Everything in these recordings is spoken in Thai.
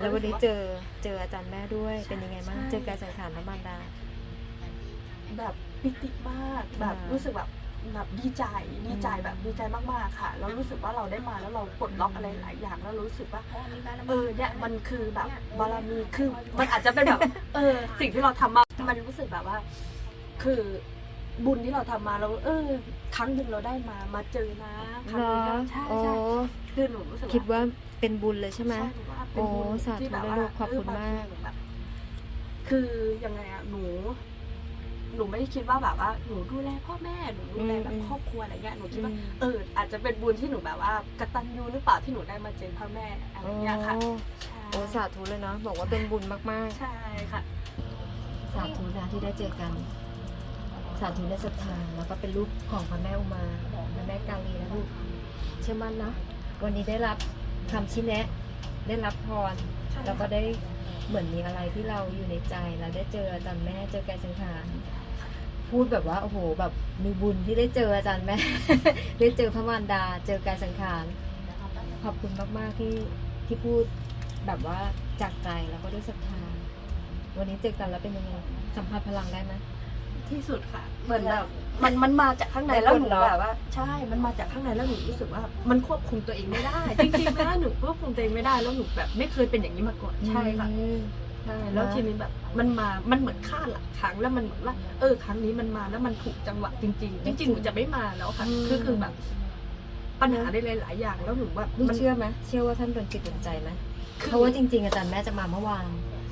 แล้ววันนี้เจอเจออาจารย์แม่ด้วยเป็นยังไงบ้างใช่เจอการสังขารพระมารดา แบบปิติมากแบบอ่ารู้รู้สึกแบบแบบดีใจดีใจอืมแบบดีใจมากๆค่ะแล้วรู้สึกว่าเราได้มาแล้วเราปลดล็อกอะไรหลายอย่างแล้วรู้สึกว่าเออเนี่ยมันคือแบบบารมีคือมันอาจจะเป็นแบบเออสิ่งที่เราทำมามันรู้สึกแบบว่า คือ บุญที่เราทำมาเราเออ ครั้งหนึ่งเราได้มามาเจอนะครั้งเหรนี้อก็ใช่โอ้ใช่คือหนูรู้สึกคิดว่าเป็นบุญเลยใช่ไหม ใช่ว่าเป็นบุญโอ้สาธุที่แบบเลยว่าลูกขอบคุณเมากหนูแบบคือยังไงอะหนู หนูไม่ได้คิดว่าแบบว่าหนูดูแลพ่อแม่หนูดูแลแบบอืมครอบครัวอะไรเงี้ยหนูคิดว่าอืมเอออาจจะเป็นบุญที่หนูแบบว่ากตัญญูหรือเปล่าที่หนูได้มาเจอพ่อแม่อะไรเงี้ยค่ะโอ้ใช่โอ้สาธุเลยเนาะบอกว่าเป็นบุญมากใช่ค่ะ ๆ สาธุนะที่ได้เจอกัน สาธุในศรัทธาแล้วก็เป็นลูกของพระแม่อุมาพระแม่กาลีนะลูกเชื่อมั่นนะวันนี้ได้รับคำชี้แนะ ได้รับพรใช่แล้วก็ได้เหมือนมีอะไรที่เราอยู่ในใจแล้วได้เจออาจารย์แม่เจอแกสังขารพูดแบบว่าโอ้โหแบบมีบุญที่ได้เจออาจารย์แม่ ได้เจอพระมารดา เจอแกสังขารขอบคุณมากๆที่ที่พูดแบบว่าจากใจแล้วก็ด้วยศรัทธาวันนี้เจอกันแล้วเป็นยังไงสัมผัสพลังได้ไหม ที่สุดค่ะ เหมือนแบบมันมันมาจากข้างในแล้วหนูแบบว่า ใช่ มันมาจากข้างในแล้วหนูรู้สึกว่า มันควบคุมตัวเองไม่ได้ จริงๆนะหนูควบคุมตัวเองไม่ได้แล้วหนูแบบไม่เคยเป็นอย่างนี้มาก่อนใช่ค่ะอืมใช่แล้วทีนี้แบบมันมา มันเหมือนคาดหลักครั้งแล้วมันเหมือนว่า เออ ครั้งนี้มันมาแล้วมันถูกจังหวะจริง ๆ จริงๆหนูจะไม่มาแล้วค่ะ คือคือแบบ ปัญหาได้หลายๆอย่างแล้วหนูว่าลูกมันเชื่อไหมเชื่อว่าท่านโดนจิตโดนใจไหมคือเพราะว่าจริง ๆ อาจารย์แม่จะมาเมื่อวาน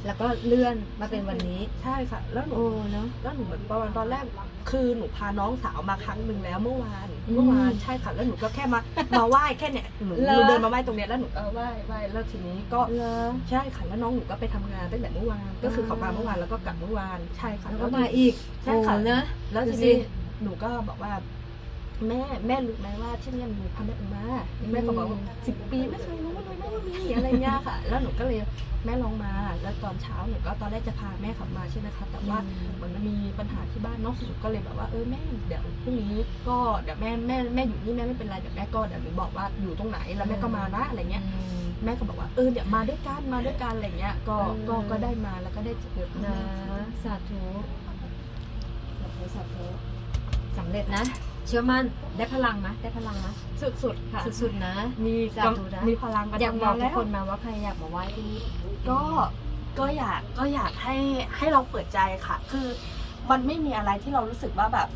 แล้วก็เลื่อนมาเป็นวันนี้ ใช่ค่ะ แล้วหนูโอ้เนาะ แล้วหนูเหมือนประมาณตอนแรกคือหนูพาน้องสาวมาครั้งหนึ่งแล้วเมื่อวานอืมเมื่อวานใช่ค่ะแล้วหนูก็แค่มามาไหว้แค่เนี้ยหนูเหรอ หนูเดินมาไหว้ตรงเนี้ยแล้วหนูก็ไหว้ไหว้แล้วทีนี้ก็เหรอ ใช่ค่ะแล้วน้องหนูก็ไปทำงานตั้งแต่เมื่อวานก็คือเขามาเมื่อวานแล้วก็กลับเมื่อวานใช่ค่ะแล้วก็หนูมาอีกใช่ค่ะ โอ้นะ แล้วดูทีสิ นี้หนูก็บอกว่า แม่แม่รู้ไหมว่าที่เนี่ยมีพระแม่อุมาแม่ก็บอกว่าสิบปีไม่เคยรู้เลยนะว่ามีอะไรเงี้ยค่ะ แล้วหนูก็เลยแม่ลองมา แล้วตอนเช้าหนูก็ตอนแรกจะพาแม่ขับมาใช่ไหมคะแต่ว่าเหมือนมันมีปัญหาที่บ้านเนาะหนูก็เลยแบบว่าเออแม่เดี๋ยวพรุ่งนี้ก็เดี๋ยวแม่แม่แม่อยู่นี่แม่ไม่เป็นไรเดี๋ยวแม่ก็เดี๋ยวหนูบอกว่าอยู่ตรงไหนแล้วแม่ก็มานะอะไรเงี้ยอืมแม่ก็บอกว่าเออเดี๋ยวมาด้วยกันมาด้วยกันอะไรเงี้ยก็อืมก็ก็ได้มาแล้วก็ได้เจอพ่อนะแม่สาธุสาธุสาธุสำเร็จนะ เชื่อมั่นได้พลังไหมได้พลังไหมสุดๆค่ะ สุดๆนะ มีสาธุนะมีพลังกันอยากทำบองากนทุแล้กวคนมาว่าใครอยากมาไหว้ที่นี่ก็ก็อยากก็อยากให้ให้เราเปิดใจค่ะ คือมันไม่มีอะไรที่เรารู้สึกว่าแบบ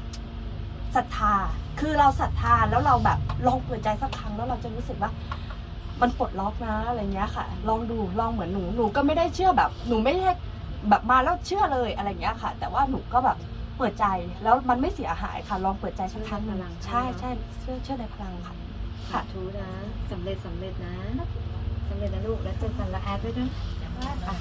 ศรัทธา คือเราศรัทธาแล้วเราแบบลองเปิดใจสักครั้งแล้วเราจะรู้สึกว่า มันปลดล็อกนะอะไรเงี้ยค่ะ ลองดูลองเหมือนหนูหนูก็ไม่ได้เชื่อแบบ หนูไม่ได้แบบมาแล้วเชื่อเลยอะไรเงี้ยค่ะ แต่ว่าหนูก็แบบเปิดใจแล้วมันไม่เสียหายค่ะ ลองเปิดใจสักครั้งหนึ่งใช่ใช่เชื่อเชื่อในพลังค่ะสาธุนะสำเร็จสำเร็จนะสำเร็จนะลูกแล้วเจอกันแล้วแอดด้วยนะอะ